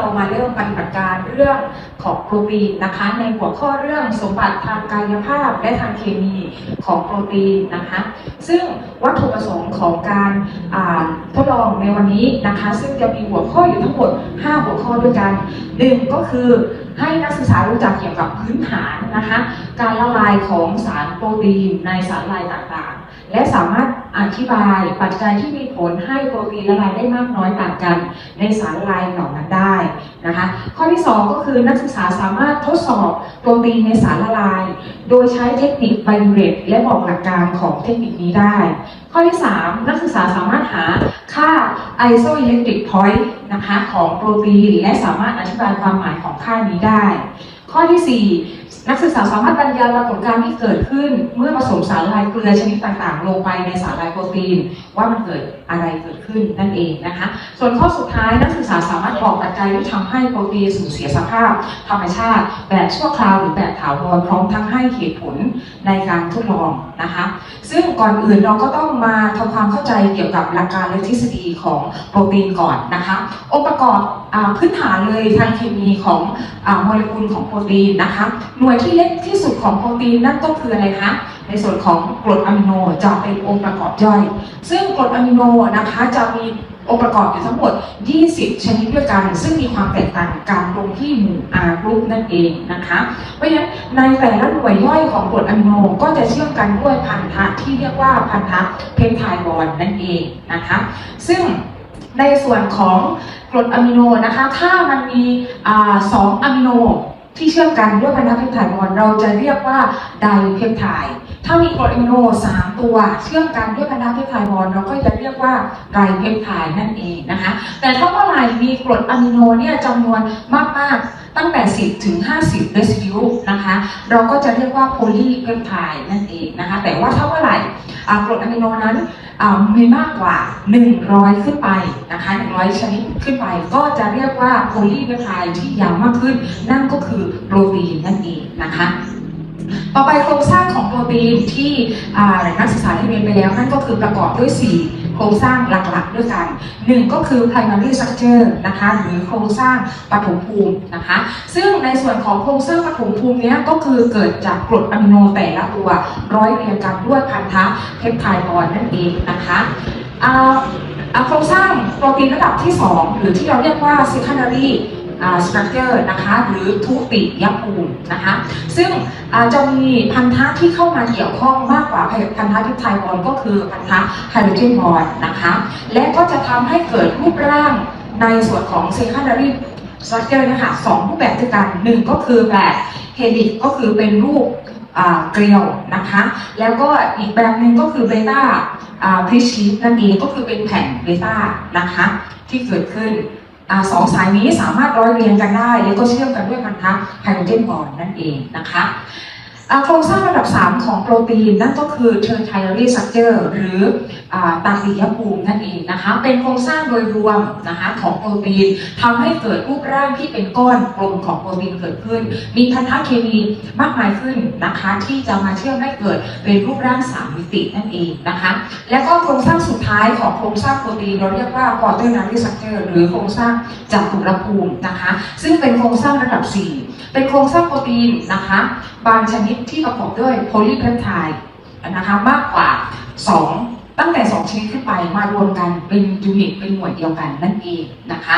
เรามาเริ่มปฏิบัติการเรื่องของโปรตีนนะคะ ในหัวข้อเรื่องสมบัติทางกายภาพและทางเคมีของโปรตีนนะคะ ซึ่งวัตถุประสงค์ของการทดลองในวันนี้นะคะ ซึ่งจะมีหัวข้ออยู่ทั้งหมด 5 หัวข้อด้วยกันหนึ่งก็คือให้นักศึกษารู้จักเกี่ยวกับพื้นฐานนะคะ การละลายของสารโปรตีนในสารละลายต่างๆ และสามารถอธิบายปัจจัยที่มีผลให้โปรตีนละลายได้มากน้อยต่างกันในสารละลายเหล่านั้นได้นะคะ ข้อที่ 2 ก็คือนักศึกษาสามารถทดสอบโปรตีนในสารละลาย โดยใช้เทคนิคไบโอเรตและบอกหลักการของเทคนิคนี้ได้ ข้อที่ 3 นักศึกษาสามารถหาค่า isoelectric point นะคะของโปรตีนและสามารถอธิบายความหมายของค่านี้ได้ ข้อที่ 4 นักศึกษาสามารถบรรยายปรากฏการณ์ที่เกิดขึ้น เมื่อผสมสารละลายเกลือชนิดต่างๆ ลงไปในสารละลายโปรตีน ว่ามันเกิดอะไรเกิดขึ้นนั่นเองนะคะ ส่วนข้อสุดท้ายนักศึกษาสามารถบอกปัจจัยที่ทำให้โปรตีนสูญเสียสภาพ ธรรมชาติ แบบชั่วคราวหรือแบบถาวรพร้อมทั้งให้เหตุผลในการทดลองนะคะ ซึ่งก่อนอื่นเราก็ต้องมาทำความเข้าใจเกี่ยวกับหลักการและทฤษฎีของโปรตีนก่อนนะคะ องค์ประกอบอพื้นฐานเลยทางเคมีของอโมเลกุลของโปรตีนนะคะ หน่วยที่เล็กที่สุดของโปรตีนนั่นก็คืออะไรคะในส่วนของกรดอะมิโนจะเป็นองค์ประกอบย่อย ซึ่งกรดอะมิโนนะคะจะมีองค์ประกอบอยู่ทั้งหมด 20 ชนิดด้วยกัน ซึ่งมีความแตกต่างกันตรงที่หมู่ R กรุ๊ปนั่นเองนะคะ เพราะฉะนั้นในแต่ละหน่วยย่อยของกรดอะมิโนก็จะเชื่อมกันด้วยพันธะที่เรียกว่าพันธะเพปไทบอนนั่นเองนะคะ ซึ่งในส่วนของกรดอะมิโนนะคะ ถ้ามันมีอสองอะมิโน ที่เชื่อมกันด้วยพันธะเพปไทด์บอนเราจะเรียกว่าไดเพปไทด์ถ้ามีกรดอะมิโนสามตัวเชื่อมกันด้วยพันธะเพปไทด์บอนเราก็จะเรียกว่าไดเพปไทด์นั่นเองนะคะ แต่ถ้าเมื่อไหร่มีกรดอะมิโนเนี่ยจำนวนมากๆตั้งแต่ 10 ถึง 50เรซิดิวนะคะ เราก็จะเรียกว่าโพลีเพปไทด์นั่นเองนะคะ แต่ว่าถ้าเมื่อไหร่กรดอะมิโนนั้นมีมากกว่า 100 ขึ้นไปนะคะ 100 ชนิดขึ้นไป ก็จะเรียกว่าโพลีเพปไทด์ที่ยาวมากขึ้น นั่นก็คือโปรตีนนั่นเองนะคะ ต่อไปโครงสร้างของโปรตีนที่อ่านักศึกษาได้เรียนไปแล้ว นั่นก็คือประกอบด้วย 4 โครงสร้างหลักๆ ด้วยกันหนึ่งก็คือ primary structure นะคะหรือโครงสร้างปฐมภูมินะคะ ซึ่งในส่วนของโครงสร้างปฐมภูมิเนี้ยก็คือเกิดจากกรดอะมิโนแต่ละตัวร้อยเรียงกันด้วยพันธะเพปไทด์บอนนั่นเองนะคะอ่าอ่าโครงสร้างโปรตีนระดับที่ 2 หรือที่เราเรียกว่า secondary อ่า structure นะคะหรือทุติยภูมินะคะซึ่งจะมีพันธะที่เข้ามาเกี่ยวข้องมากกว่าพันธะเพปไทบอนด์ก็คือพันธะไฮโดรเจนบอนด์นะคะและก็จะทำให้เกิดรูปร่างในส่วนของ secondary structure เนะคะสองรูปแบบด้วยกันหนึ่งก็คือแบบเฮลิกก็คือเป็นรูปเกลียวนะคะแล้วก็อีกแบบหนึ่งก็คือเบต้าพริชลีฟนั่นเองก็คือเป็นแผ่นเบต้านะคะที่เกิดขึ้น สองสายนี้สามารถร้อยเรียงกันได้ แล้วก็เชื่อมกันด้วยพันธะไฮโดรเจนบอนด์นั่นเองนะคะโครงสร้างระดับ 3 ของโปรตีน นั่นก็คือ tertiary structure หรือตาติยภูมินั่นเองนะคะ เป็นโครงสร้างโดยรวมนะคะของโปรตีนทำให้เกิดรูปร่างที่เป็นก้อนกลมของโปรตีนเกิดขึ้น มีพันธะเคมีมากมายขึ้นนะคะ ที่จะมาเชื่อมให้เกิดเป็นรูปร่างสามมิตินั่นเองนะคะ แล้วก็โครงสร้างสุดท้ายของโครงสร้างโปรตีนเราเรียกว่า quaternary structure หรือโครงสร้างจัตุรภูมินะคะ ซึ่งเป็นโครงสร้างระดับ 4 เป็นโครงสร้างโปรตีนนะคะ บางชนิดที่ประกอบด้วยโพลีเพปไทด์นะคะมากกว่า 2 ตั้งแต่ 2 ชนิดขึ้นไปมารวมกันเป็นยูนิตเป็นหน่วยเดียวกันนั่นเองนะคะ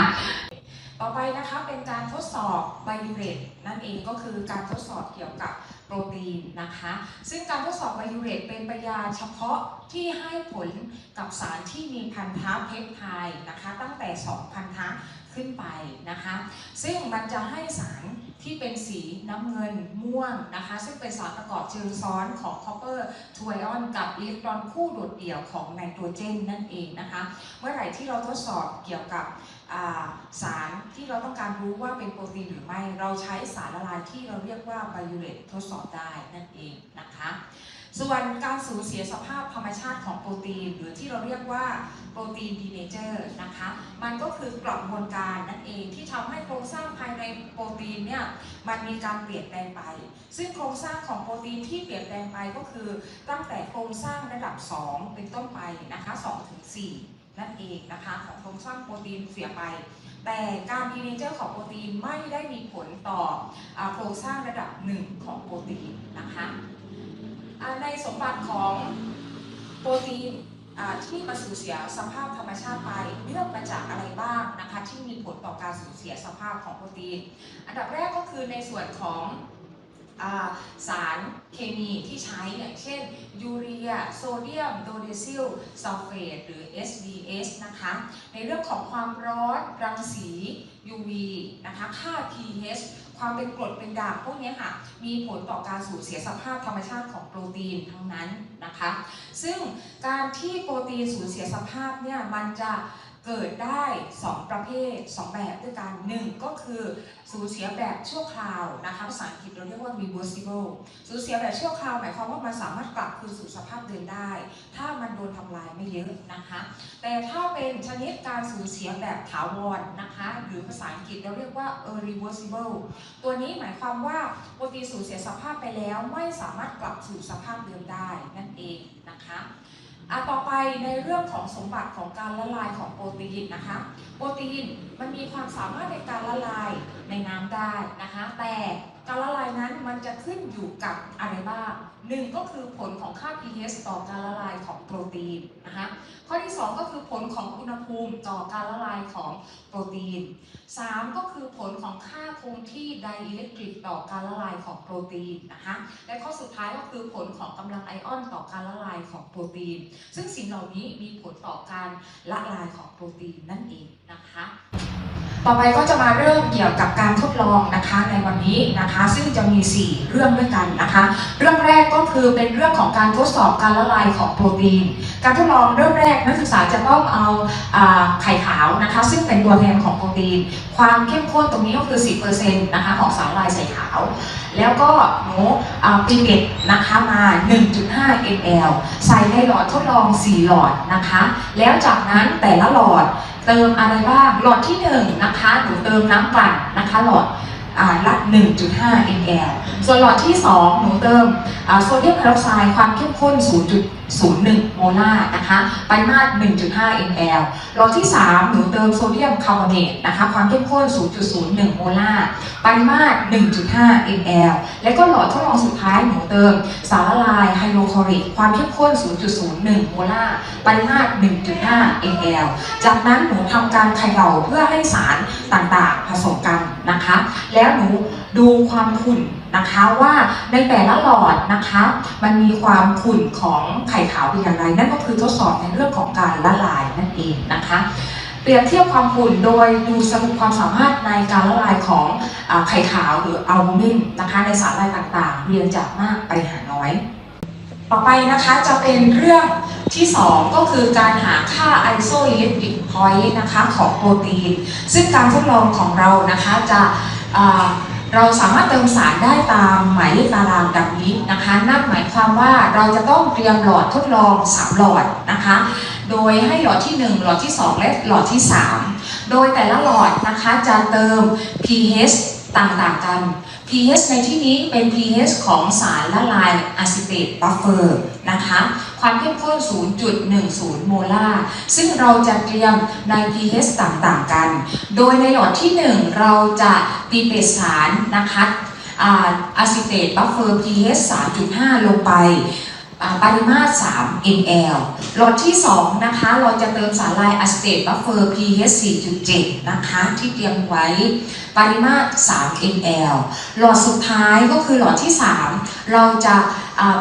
ต่อไปนะคะเป็นการทดสอบไบยูเรตนั่นเองก็คือการทดสอบเกี่ยวกับโปรตีนนะคะ ซึ่งการทดสอบไบยูเรตเป็นปริยาเฉพาะที่ให้ผลกับสารที่มีพันธะเพปไทด์นะคะ ตั้งแต่ 2 พันธะขึ้นไปนะคะ ซึ่งมันจะให้สาร ที่เป็นสีน้ำเงินม่วงนะคะ ซึ่งเป็นสารประกอบเชิงซ้อนของคอปเปอร์ทไอออนกับอิเล็กตรอนคู่โดดเดี่ยวของไนโตรเจนนั่นเองนะคะ เมื่อไหร่ที่เราทดสอบเกี่ยวกับาสารที่เราต้องการรู้ว่าเป็นโปรตีนหรือไม่ เราใช้สารละลายที่เราเรียกว่าไบยูเรตทดสอบได้นั่นเองนะคะ ส่วนการสูญเสียสภาพธรรมชาติของโปรตีน หรือที่เราเรียกว่าโปรตีนดีเนเจอร์นะคะ มันก็คือกระบวนการนั่นเองที่ทำให้โครงสร้างภายในโปรตีนเนี่ยมันมีการเปลี่ยนแปลงไป ซึ่งโครงสร้างของโปรตีนที่เปลี่ยนแปลงไปก็คือตั้งแต่โครงสร้างระดับ 2 เป็นต้นไปนะคะ2ถึง4นั่นเองนะคะของโครงสร้างโปรตีนเสียไปแต่การดีเนเจอร์ของโปรตีนไม่ได้มีผลต่ออโครงสร้างระดับหนึ่งของโปรตีนนะคะ ในสมบัติของโปรตีนที่มาสูญเสียสภาพธรรมชาติไปเนื่องมาจากอะไรบ้างนะคะที่มีผลต่อการสูญเสียสภาพของโปรตีน อันดับแรกก็คือในส่วนของสารเคมีที่ใช้อย่างเช่น ยูเรีย โซเดียม โดเดซิลซัลเฟตหรือ SDS นะคะ ในเรื่องของความร้อน รังสี UV นะคะ ค่า pH ความเป็นกรดเป็นด่างพวกนี้ค่ะ มีผลต่อการสูญเสียสภาพธรรมชาติของโปรตีนทั้งนั้นนะคะ ซึ่งการที่โปรตีนสูญเสียสภาพเนี่ยมันจะ เกิดได้ 2 ประเภท 2 แบบด้วยกัน1ก็คือสูญเสียแบบชั่วคราวนะคะภาษาอังกฤษเราเรียกว่า reversible สูญเสียแบบชั่วคราวหมายความว่ามันสามารถกลับคืนสู่สภาพเดิมได้ ถ้ามันโดนทำลายไม่เยอะนะคะ แต่ถ้าเป็นชนิดการสูญเสียแบบถาวรนะคะ หรือภาษาอังกฤษเราเรียกว่า irreversible ตัวนี้หมายความว่าโปรตีนสูญเสียสภาพไปแล้วไม่สามารถกลับสู่สภาพเดิมได้นั่นเองนะคะ อะต่อไปในเรื่องของสมบัติของการละลายของโปรตีนนะคะ โปรตีนมันมีความสามารถในการละลายในน้ำได้นะคะ แต่การละลายนั้นมันจะขึ้นอยู่กับอะไรบ้าง หนึ่งก็คือผลของค่า pH ต่อการละลายของโปรตีนนะคะข้อที่ 2 ก็คือผลของอุณหภูมิต่อการละลายของโปรตีน 3 ก็คือผลของค่าคงที่ไดอิเล็กทริกต่อการละลายของโปรตีนนะคะและข้อสุดท้ายก็คือผลของกำลังไอออนต่อการละลายของโปรตีน ซึ่งสิ่งเหล่านี้มีผลต่อการละลายของโปรตีนนั่นเองนะคะ ต่อไปก็จะมาเริ่มเกี่ยวกับการทดลองนะคะในวันนี้นะคะ ซึ่งจะมี 4 เรื่องด้วยกันนะคะ เรื่องแรกก็คือเป็นเรื่องของการทดสอบการละลายของโปรตีน การทดลองเริ่มแรกนักศึกษาจะต้องเอาไข่ขาวนะคะ ซึ่งเป็นตัวแทนของโปรตีน ความเข้มข้นตรงนี้ก็คือ 10%นะคะของสารละลายไข่ขาวแล้วก็หนูอ่าปิเกตนะคะมา 1.5 ml ใส่ในหลอดทดลอง 4 หลอดนะคะ แล้วจากนั้นแต่ละหลอดเติมอะไรบ้าง หลอดที่ 1 นะคะหนูเติมน้ำกลั่นนะคะหลอดอละ 1.5 ml ส่วนหลอดที่ 2 หนูเติมโซเดียมไฮดรอไซด์ความเข้มข้น 0. 0.01 โมลาร์นะคะ ปริมาตร 1.5 ml หลอดที่ 3 หนูเติมโซเดียมคาร์บอเนตนะคะ ความเข้มข้น 0.01 โมลาร์ ปริมาตร 1.5 ml และก็หลอดทดลองสุดท้ายหนูเติมสารละลายไฮโดรคลอริก ความเข้มข้น 0.01 โมลาร์ ปริมาตร 1.5 ml จากนั้นหนูทำการเขย่าเพื่อให้สารต่างๆ ผสมกันนะคะ แล้วหนูดูความขุ่น นะคะว่าในแต่ละหลอดนะคะมันมีความขุ่นของไข่ขาวเป็นอย่างไร นั่นก็คือทดสอบในเรื่องของการละลายนั่นเองนะคะเปรียบเทียบความขุ่นโดยดูสรุปความสามารถในการละลายของอไข่ขาวหรืออัลบูมินนะคะในสารละลายต่างๆ เรียงจากมากไปหาน้อย ต่อไปนะคะจะเป็นเรื่องที่ 2 ก็คือการหาค่า isoelectric point นะคะของโปรตีน ซึ่งการทดลองของเรานะคะจะ เราสามารถเติมสารได้ตามหมายเลขตารางดังนี้นะคะ นั่นหมายความว่าเราจะต้องเตรียมหลอดทดลอง 3 หลอดนะคะ โดยให้หลอดที่ 1 หลอดที่ 2 และหลอดที่ 3 โดยแต่ละหลอดนะคะจะเติม pH ต่างๆกัน pH ในที่นี้เป็น pH ของสารละลายอะซิเตตบัฟเฟอร์นะคะ ความเข้มข้น 0.10 โมลาร์ ซึ่งเราจะเตรียมใน pH ต่างๆกัน โดยในหลอดที่ 1 เราจะตีเปสสารนะคะอะซิเตตบัฟเฟอร์ pH 3.5 ลงไป ปริมาตร 3 ml หลอดที่ 2 นะคะ เราจะเติมสารลายอะซิเตตบัฟเฟอร์ pH 4.7 นะคะ ที่เตรียมไว้ปริมาตร 3 ml หลอดสุดท้ายก็คือหลอดที่ 3 เราจะ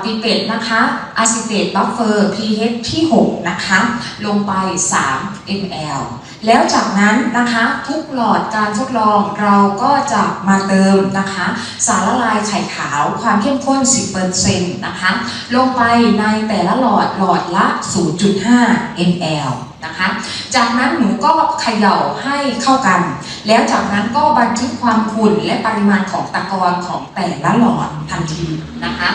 ปิเป็ดนะคะอะซิเตตบัฟเฟอร์ pH ที่ 6 นะคะ ลงไป 3 ml แล้วจากนั้นนะคะทุกหลอดการทดลองเราก็จะมาเติมนะคะ สารละลายไข่ขาวความเข้มข้น 10%นะคะ ลงไปในแต่ละหลอดหลอดละ 0.5 ml นะคะ จากนั้นหนูก็เขย่าให้เข้ากัน แล้วจากนั้นก็บันทึกความขุ่นและปริมาณของตะกอนของแต่ละหลอดทันทีนะคะ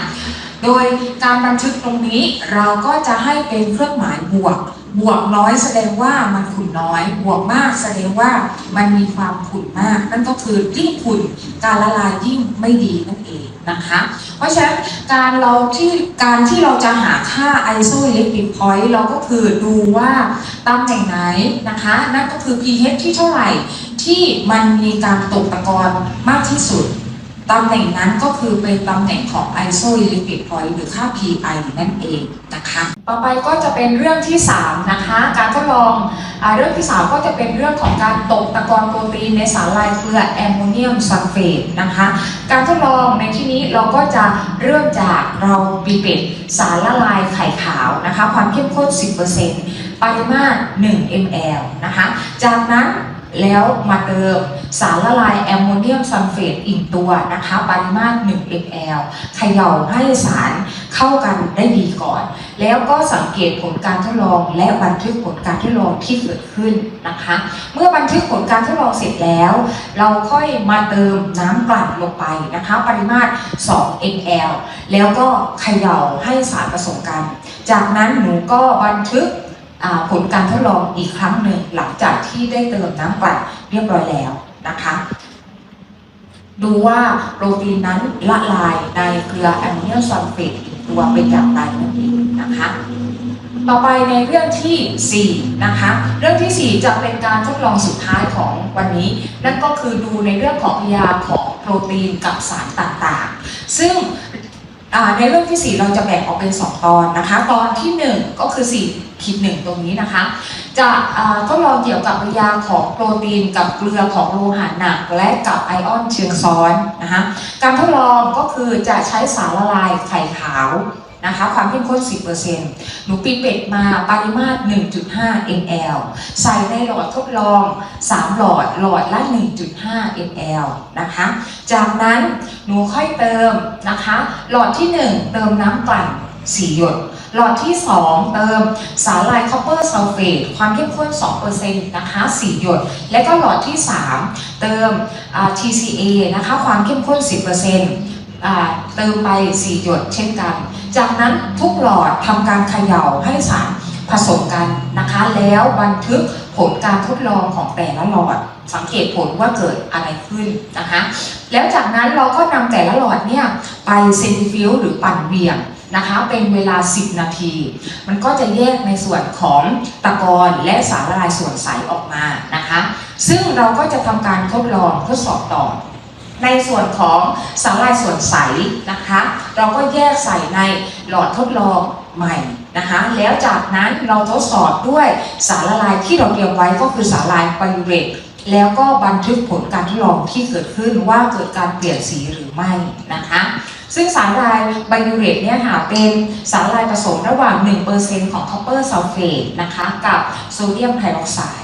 โดยการบันทึกตรงนี้เราก็จะให้เป็นเครื่องหมายบวก บวกน้อยแสดงว่ามันขุ่นน้อย บวกมากแสดงว่ามันมีความขุ่นมาก นั่นก็คือยิ่งขุ่นการละลายยิ่งไม่ดีนั่นเอง นะคะ เพราะฉะนั้นการเราที่การที่เราจะหาค่า isoelectric point เราก็คือดูว่าตำแหน่งไหนนะคะ นั่นก็คือ pH ที่เท่าไหร่ที่มันมีการตกตะกอนมากที่สุด ตำแหน่งนั้นก็คือเป็นตำแหน่งของ isoelectric point หรือค่า pi นั่นเองนะคะ ต่อไปก็จะเป็นเรื่องที่ 3 นะคะ การทดลองอเรื่องที่ 3 ก็จะเป็นเรื่องของการตกตะกอนโปรตีนในสารลายเกลือแอมโมเนียมซัลเฟตนะคะ การทดลองในที่นี้เราก็จะเริ่มจากเราบีเป็ดสารละลายไข่ขาวนะคะ ความเข้มข้น 10%ปริมาตร 1 ml นะคะ จากนั้น แล้วมาเติมสารละลายแอมโมเนียมซัลเฟตอีกตัวนะคะปริมาตร 1 ml เขย่าให้สารเข้ากันได้ดีก่อน แล้วก็สังเกตผลการทดลอง และบันทึกผลการทดลองที่เกิดขึ้นนะคะ เมื่อบันทึกผลการทดลองเสร็จแล้ว เราค่อยมาเติมน้ำกลั่นลงไปนะคะ ปริมาตร 2 ml แล้วก็เขย่าให้สารผสมกัน จากนั้นหนูก็บันทึก ผลการทดลองอีกครั้งหนึ่งหลังจากที่ได้เติมน้ำกลั่นเรียบร้อยแล้วนะคะ ดูว่าโปรตีนนั้นละลายในเกลือแอมโมเนียมซัลเฟตอีกตัวเป็นอย่างไรนั่นเองนะคะต่อไปในเรื่องทีสี่4 นะคะ เรื่องทีสี่ 4 จะเป็นการทดลองสุดท้ายของวันนี้ นั่นก็คือดูในเรื่องของพยาของโปรตีนกับสารต่างๆ ซึ่ง ในเรื่องที่ 4 เราจะแบ่งออกเป็น 2 ตอนนะคะ ตอนที่ 1 ก็คือ4ขีดหนึ่งตรงนี้นะคะ จะทดลองเกี่ยวกับพยาของโปรตีนกับเกลือของโลหะหนัก และกับไอออนเชิงซ้อนนะคะ การทดลองก็คือจะใช้สารละลายไข่ขาว นะคะความเข้มข้น 10%หนูปีเป็ดมาปริมาตร 1.5 ml ใส่ในหลอดทดลอง 3 หลอดหลอดละ 1.5 ml นะคะ จากนั้นหนูค่อยเติมนะคะ หลอดที่ 1 เติมน้ำกลั่น4หยดหลอดที่ 2 เติมสารลายคอปเปอร์ซัลเฟตความเข้มข้น 2%นะคะ 4 หยด และก็หลอดที่ 3 เติม TCA นะคะ ความเข้มข้น 10% เติมไป 4 หยดเช่นกัน จากนั้นทุกหลอดทำการเขย่าให้สารผสมกันนะคะ แล้วบันทึกผลการทดลองของแต่ละหลอด สังเกตผลว่าเกิดอะไรขึ้นนะคะ แล้วจากนั้นเราก็นำแต่ละหลอดเนี่ยไปเซนติฟิวหรือปั่นเบี่ยงนะคะเป็นเวลา 10 นาที มันก็จะแยกในส่วนของตะกอนและสารละลายส่วนใสออกมานะคะ ซึ่งเราก็จะทำการทดลองทดสอบต่อ ในส่วนของสารละลายส่วนใสนะคะ เราก็แยกใส่ในหลอดทดลองใหม่นะคะแล้วจากนั้นเราทดสอบด้วยสารละลายที่เราเตรียมไว้ก็คือสารละลายไบยูเรตแล้วก็บันทึกผลการทดลองที่เกิดขึ้นว่าเกิดการเปลี่ยนสีหรือไม่นะคะ ซึ่งสารละลายไบยูเรตเนี่ยค่ะเป็นสารละลายผสมระหว่าง 1%ของคอปเปอร์ซัลเฟตนะคะกับโซเดียมไฮดรอกไซด์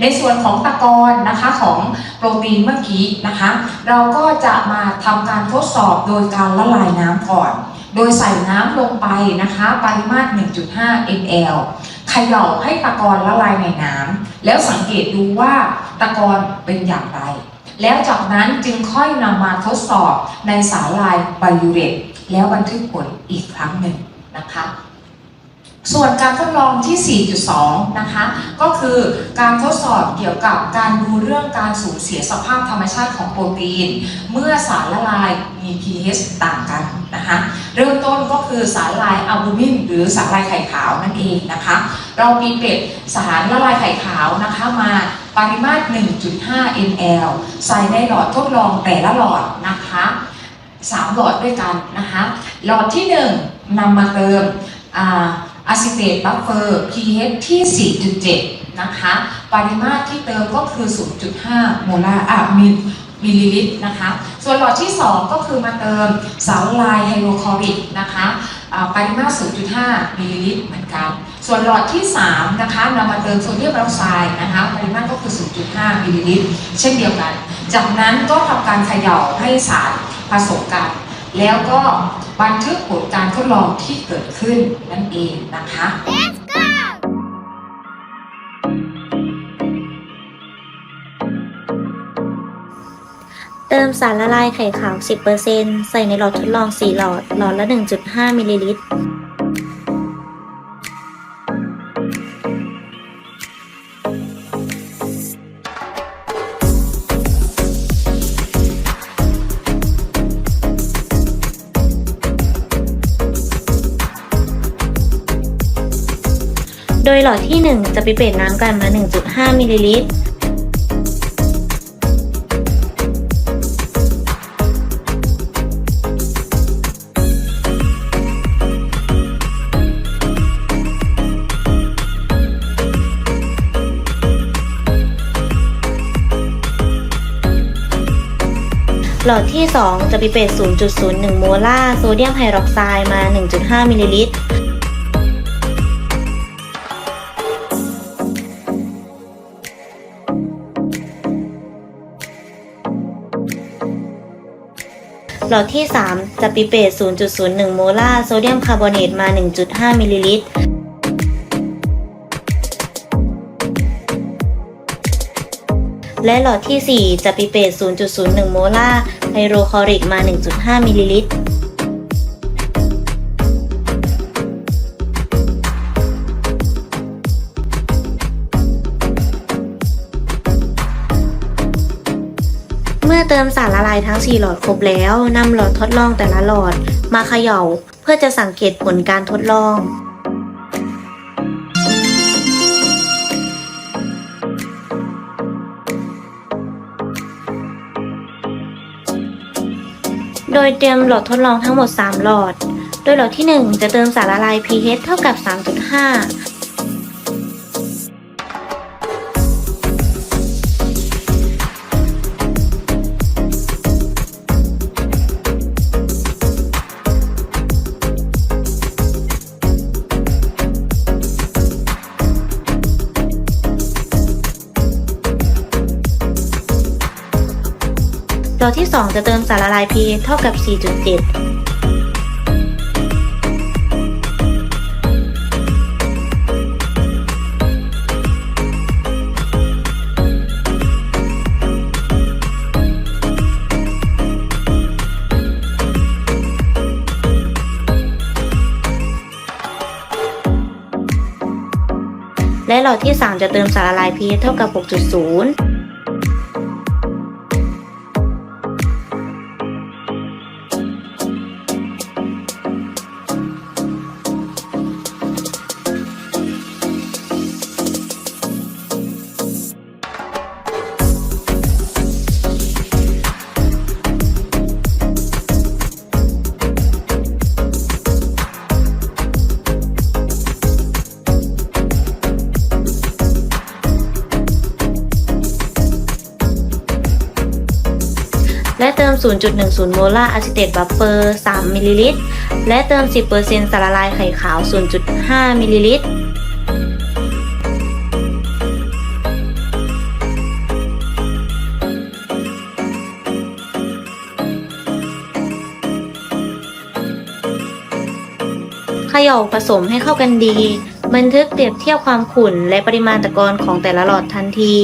ในส่วนของตะกอนนะคะของโปรตีนเมื่อกี้นะคะ เราก็จะมาทำการทดสอบโดยการละลายน้ำก่อน โดยใส่น้ำลงไปนะคะปริมาตร 1.5 ml เขย่าให้ตะกอนละลายในน้ำแล้วสังเกตดูว่าตะกอนเป็นอย่างไร แล้วจากนั้นจึงค่อยนำมาทดสอบในสารลายไบยูเรตแล้วบันทึกผลอีกครั้งหนึ่งนะคะ ส่วนการทดลองที่ 4.2 นะคะ ก็คือการทดสอบเกี่ยวกับการดูเรื่องการสูญเสียสภาพธรรมชาติของโปรตีน เมื่อสารละลายมี pH ต่างกันนะคะ เริ่มต้นก็คือสารละลายอัลบูมินหรือสารละลายไข่ขาวนั่นเองนะคะ เรามีเป็ดสารละลายไข่ขาวนะคะมาปริมาตร 1.5 ml ใส่ในหลอดทดลองแต่ละหลอดนะคะสามหลอดด้วยกันนะคะ หลอดที่ 1นำมาเติม อะซิเตตบัฟเฟอร์ pH ที่ 4.7 นะคะ ปริมาตรที่เติมก็คือ 0.5 โมลาร์อะมิลมิลลิลิตรนะคะ ส่วนหลอดที่ 2 ก็คือมาเติมสารละลายไฮโดรคลอริกนะคะปริมาตร 0.5 มิลลิลิตรเหมือนกัน ส่วนหลอดที่ 3 นะคะนำมาเติมโซเดียมไดรอกไซด์นะคะปริมาตรก็คือ 0.5 มิลลิลิตรเช่นเดียวกัน จากนั้นก็ทำการเขย่าให้สารผสมกัน แล้วก็บันทึกผลการทดลองที่เกิดขึ้นนั่นเองนะคะเติมสารละลายไข่ขาว 10%ใส่ในหลอดทดลอง 4 หลอด หลอดละ 1.5 มิลลิลิตร หลอดที่ 1 จะไปเปลี่ยนน้ำกันมา 1.5มิลลิลิตรหลอดที่ 2 จะไปเป็น 0.01 โมลาร์โซเดียมไฮดรอกไซด์มา 1.5มิลลิลิตร หลอดที่ 3 จะปิเปต 0.01 โมลาร์โซเดียมคาร์บอเนตมา 1.5 มิลลิลิตรและหลอดที่ 4 จะปิเปต 0.01 โมลาร์ไฮโดรคลอริกมา 1.5 มิลลิลิตร เมื่อเติมสารายทั้ง 4 หลอดครบแล้วนำหลอดทดลองแต่ละหลอดมาเขย่า เพื่อจะสังเกตผลการทดลองโดยเตรียมหลอดทดลองทั้งหมด 3 หลอด โดยหลอดที่ 1 จะเติมสารละลาย pH เท่ากับ 3.5 หลอที่ 2 จะเติมสารละลาย pH เท่ากับ 4.7และหลอดที่ 3 จะเติมสารละลาย pH เท่ากับ 6.0 เติม 0.10 โมลาร์อะซิเตตบัฟเฟอร์ 3 มิลลิลิตร และเติม 10%สารละลายไข่ขาว 0.5 มิลลิลิตรเขย่าผสมให้เข้ากันดี บันทึกเปรียบเทียบความขุ่นและปริมาณตะกอนของแต่ละหลอดทันที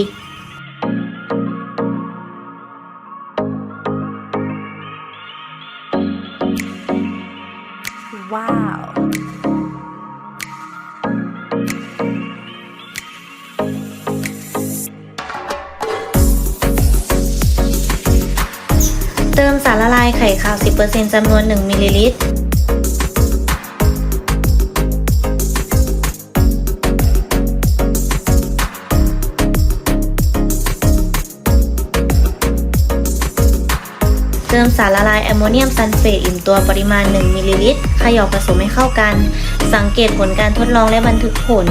ไข่ขาว 10%จำนวน 1มิลลิลิตรเติมสารละลายแอมโมเนียมซัลเฟตอิ่มตัวปริมาณ 1มิลลิลิตรเขย่าผสมให้เข้ากัน สังเกตผลการทดลองและบันทึกผล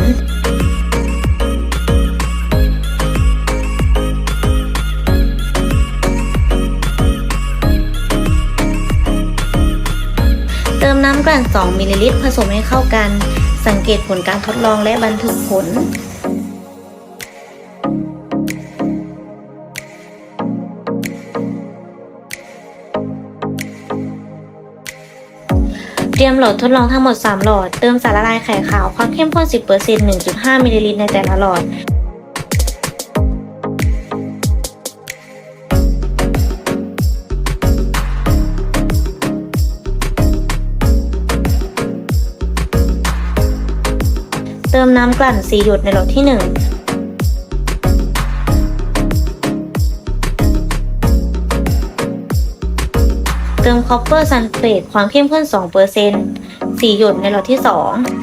รั่น 2 มิลลิลิตร ผสมให้เข้ากัน สังเกตผลการทดลองและบันทึกผลเตรียมหลอดทดลองทั้งหมด 3 หลอด เติมสารละลายไข่ขาว ความเข้มข้น 10% 1.5 มิลลิลิตรในแต่ละหลอด น้ำกลั่น 4 หยดในหลอดที่ 1เติมคอปเปอร์ซัลเฟตความเข้มข้น2% 4หยดในหลอดที่ 2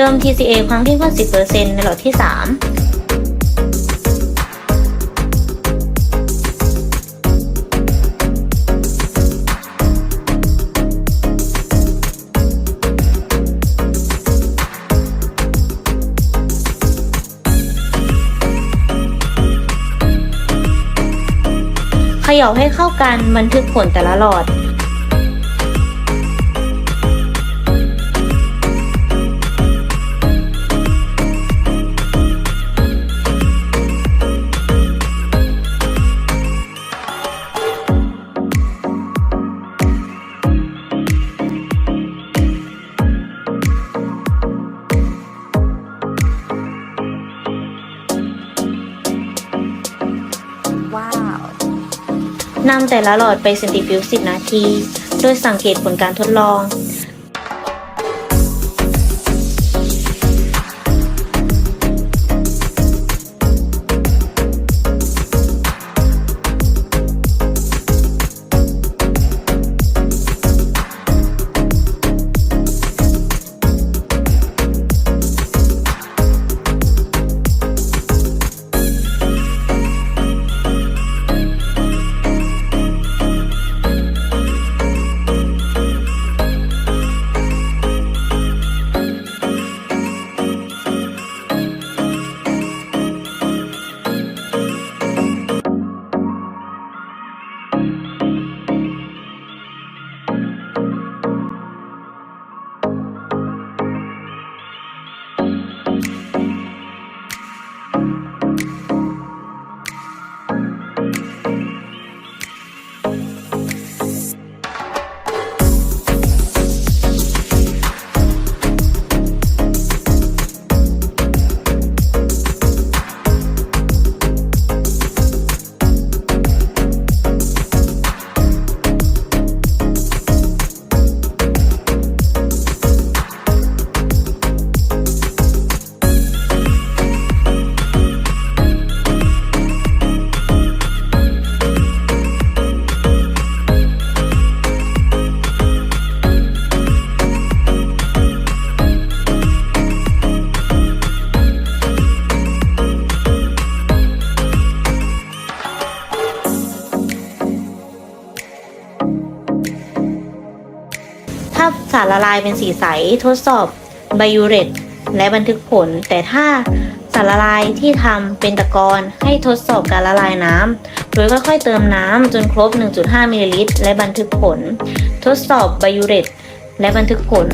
เติม TCA ครั้งที่ก้อน10%ในหลอดที่3เขย่าให้เข้ากันบันทึกผลแต่ละหลอด นำแต่ละหลอดไปเซนติฟิว10 นาที โดยสังเกตผลการทดลอง ละลายเป็นสีใส ทดสอบไบยูเรตและบันทึกผล แต่ถ้าสารละลายที่ทำเป็นตะกอนให้ทดสอบการละลายน้ำโดยค่อยๆเติมน้ำจนครบ 1.5มิลลิลิตรและบันทึกผล ทดสอบไบยูเรตและบันทึกผล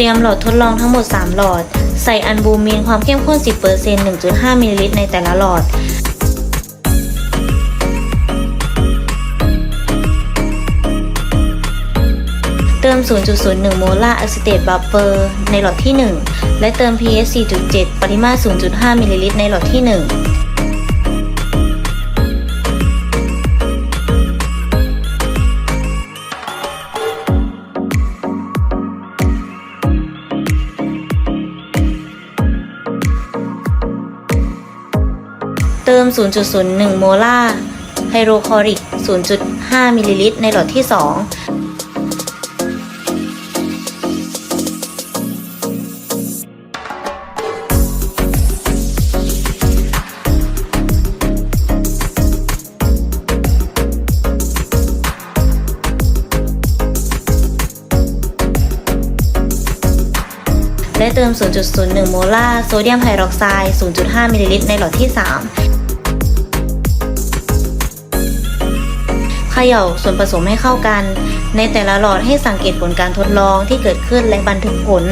เตรียมหลอดทดลองทั้งหมด 3 หลอด ใส่อันบูมินความเข้มข้น 10% 1.5มิลลิลิตรในแต่ละหลอดเติม 0.01 โมลาร์อะซิเตตบัฟเฟอร์ในหลอดที่ 1 และเติม pH 4.7 ปริมาตร 0.5มิลลิลิตรในหลอดที่ 1 ม 0.01 โมลาร์ไฮโดรคลอริก 0.5 มิลลิลิตรในหลอดที่ 2และเติม 0.01 โมลาร์โซเดียมไฮดรอกไซด์ 0.5 มิลลิลิตรในหลอดที่ 3 ย่าส่วนผสมให้เข้ากัน ในแต่ละหลอดให้สังเกตผลการทดลองที่เกิดขึ้นและบันทึกผล